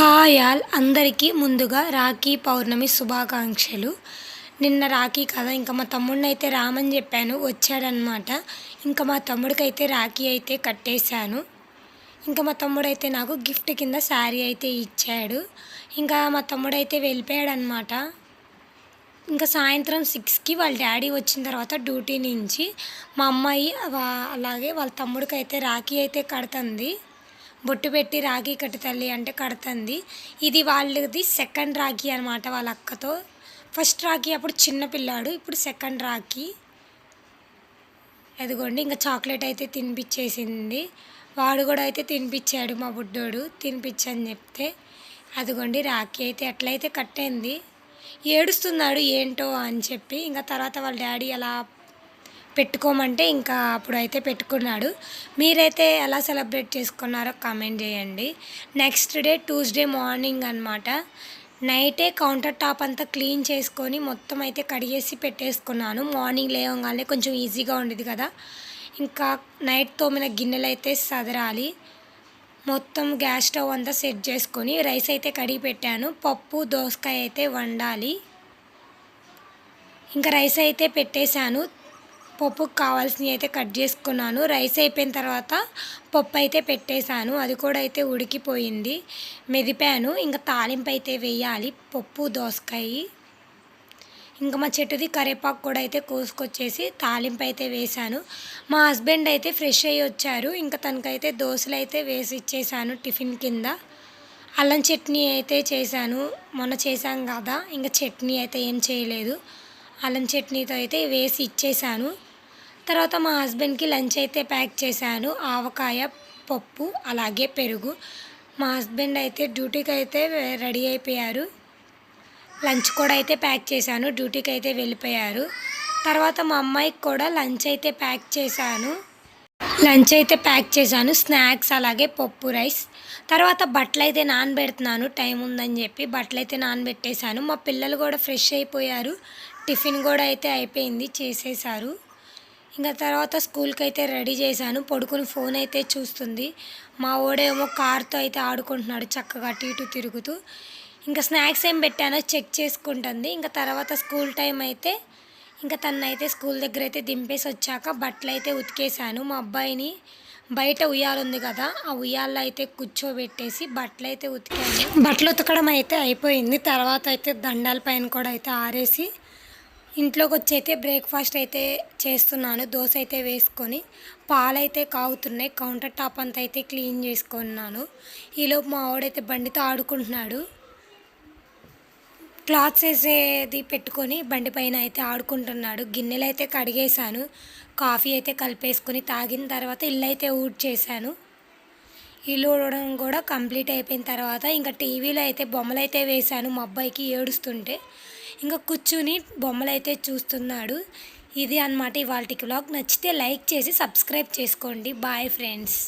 Hi all అందరికీ ముందుగా రాఖీ పౌర్ణమి శుభాకాంక్షలు. నిన్న రాఖీ కదా ఇంకా మా తమ్ముడిని అయితే రామని చెప్పాను వచ్చాడనమాట ఇంకా మా తమ్ముడికి అయితే రాఖీ అయితే కట్టేశాను. ఇంకా మా తమ్ముడు అయితే నాకు గిఫ్ట్ కింద శారీ అయితే ఇచ్చాడు. ఇంకా మా తమ్ముడు అయితే వెళ్ళిపోయాడు అనమాట ఇంకా సాయంత్రం సిక్స్కి వాళ్ళ డాడీ వచ్చిన తర్వాత డ్యూటీ నుంచి మా అమ్మాయి అలాగే వాళ్ళ తమ్ముడికి అయితే రాఖీ అయితే కడుతుంది. బొట్టు పెట్టి రాఖీ కట్టు తల్లి అంటే కడుతుంది. ఇది వాళ్ళది సెకండ్ రాఖీ అనమాట వాళ్ళ అక్కతో ఫస్ట్ రాఖీ అప్పుడు చిన్న పిల్లాడు ఇప్పుడు సెకండ్ రాఖీ అదిగోండి ఇంకా చాక్లెట్ అయితే తినిపించేసింది. వాడు కూడా అయితే తినిపించాడు మా బుడ్డోడు తినిపించని చెప్తే. అదిగోండి రాఖీ అయితే ఎట్లయితే కట్టేంది ఏడుస్తున్నాడు ఏంటో అని చెప్పి ఇంకా తర్వాత వాళ్ళ డాడీ అలా పెట్టుకోమంటే ఇంకా అప్పుడు అయితే పెట్టుకున్నాడు. మీరైతే ఎలా సెలబ్రేట్ చేసుకున్నారో కామెంట్ చేయండి. నెక్స్ట్ డే ట్యూస్డే మార్నింగ్ అనమాట నైటే కౌంటర్ టాప్ అంతా క్లీన్ చేసుకొని మొత్తం అయితే కడిగేసి పెట్టేసుకున్నాను. మార్నింగ్ లేవగానే కొంచెం ఈజీగా ఉండేది కదా. ఇంకా నైట్ తోమిన గిన్నెలు అయితే సదరాలి. మొత్తం గ్యాస్ స్టవ్ అంతా సెట్ చేసుకొని రైస్ అయితే కడిగి పెట్టాను. పప్పు దోసకాయ అయితే వండాలి. ఇంకా రైస్ అయితే పెట్టేశాను. పప్పుకు కావాల్సినవి అయితే కట్ చేసుకున్నాను. రైస్ అయిపోయిన తర్వాత పప్పు అయితే పెట్టేశాను. అది కూడా అయితే ఉడికిపోయింది. మెదిపాను. ఇంకా తాలింపు అయితే వేయాలి. పప్పు దోసకాయ. ఇంకా మా చెట్టుది కరివేపాకు కూడా అయితే కోసుకొచ్చేసి తాలింపు అయితే వేశాను. మా హస్బెండ్ అయితే ఫ్రెష్ అయ్యి వచ్చారు. ఇంకా తనకైతే దోశలు అయితే వేసి ఇచ్చేసాను టిఫిన్ కింద. అల్లం చట్నీ అయితే చేశాను. మొన్న చేశాం కదా. ఇంకా చట్నీ అయితే ఏం చేయలేదు. అల్లం చట్నీతో అయితే వేసి ఇచ్చేసాను తర్వాత మా హస్బెండ్కి లంచ్ అయితే ప్యాక్ చేశాను. ఆవకాయ పప్పు అలాగే పెరుగు. మా హస్బెండ్ అయితే డ్యూటీకి అయితే రెడీ అయిపోయారు. లంచ్ కూడా అయితే ప్యాక్ చేశాను. డ్యూటీకి అయితే వెళ్ళిపోయారు. తర్వాత మా అమ్మాయికి కూడా లంచ్ అయితే ప్యాక్ చేశాను. లంచ్ అయితే ప్యాక్ చేశాను. స్నాక్స్ అలాగే పప్పు రైస్. తర్వాత బట్టలు అయితే నానబెడుతున్నాను. టైం ఉందని చెప్పి బట్టలు అయితే నానబెట్టేశాను. మా పిల్లలు కూడా ఫ్రెష్ అయిపోయారు. టిఫిన్ కూడా అయితే అయిపోయింది. చేసేసారు ఇంకా తర్వాత స్కూల్కి అయితే రెడీ చేశాను. పడుకుని ఫోన్ అయితే చూస్తుంది. మా ఓడేమో కార్తో అయితే ఆడుకుంటున్నాడు చక్కగా అటు ఇటు తిరుగుతూ. ఇంకా స్నాక్స్ ఏం పెట్టానో చెక్ చేసుకుంటుంది. ఇంకా తర్వాత స్కూల్ టైం అయితే ఇంకా తనైతే స్కూల్ దగ్గర అయితే దింపేసి వచ్చాక బట్టలు అయితే ఉతికేసాను మా అబ్బాయిని బయట ఉయ్యాల ఉంది కదా ఆ ఉయ్యాల్లో అయితే కూర్చోబెట్టేసి బట్టలు అయితే ఉతికాను. బట్టలు ఉతకడం అయితే అయిపోయింది. తర్వాత అయితే దండాల పైన కూడా అయితే ఆరేసి ఇంట్లోకి వచ్చి అయితే బ్రేక్ఫాస్ట్ అయితే చేస్తున్నాను దోశ అయితే వేసుకొని పాలైతే కాగుతున్నాయి కౌంటర్ టాప్ అంతా అయితే క్లీన్ చేసుకున్నాను. ఈలోపు మా ఆవిడైతే బండితో ఆడుకుంటున్నాడు. క్లాత్స్ వేసేది పెట్టుకొని బండి పైన అయితే ఆడుకుంటున్నాడు. గిన్నెలు అయితే కడిగేశాను కాఫీ అయితే కలిపేసుకొని తాగిన తర్వాత ఇల్లు అయితే ఊడ్ చేశాను ఇల్లు ఊడడం కూడా కంప్లీట్ అయిపోయిన తర్వాత ఇంకా టీవీలో అయితే బొమ్మలు అయితే వేశాను మా అబ్బాయికి ఏడుస్తుంటే. ఇంకా కూర్చుని బొమ్మలు అయితే చూస్తున్నాడు. ఇది అనమాట ఇవాళ వ్లాగ్. నచ్చితే లైక్ చేసి సబ్స్క్రైబ్ చేసుకోండి. Bye friends.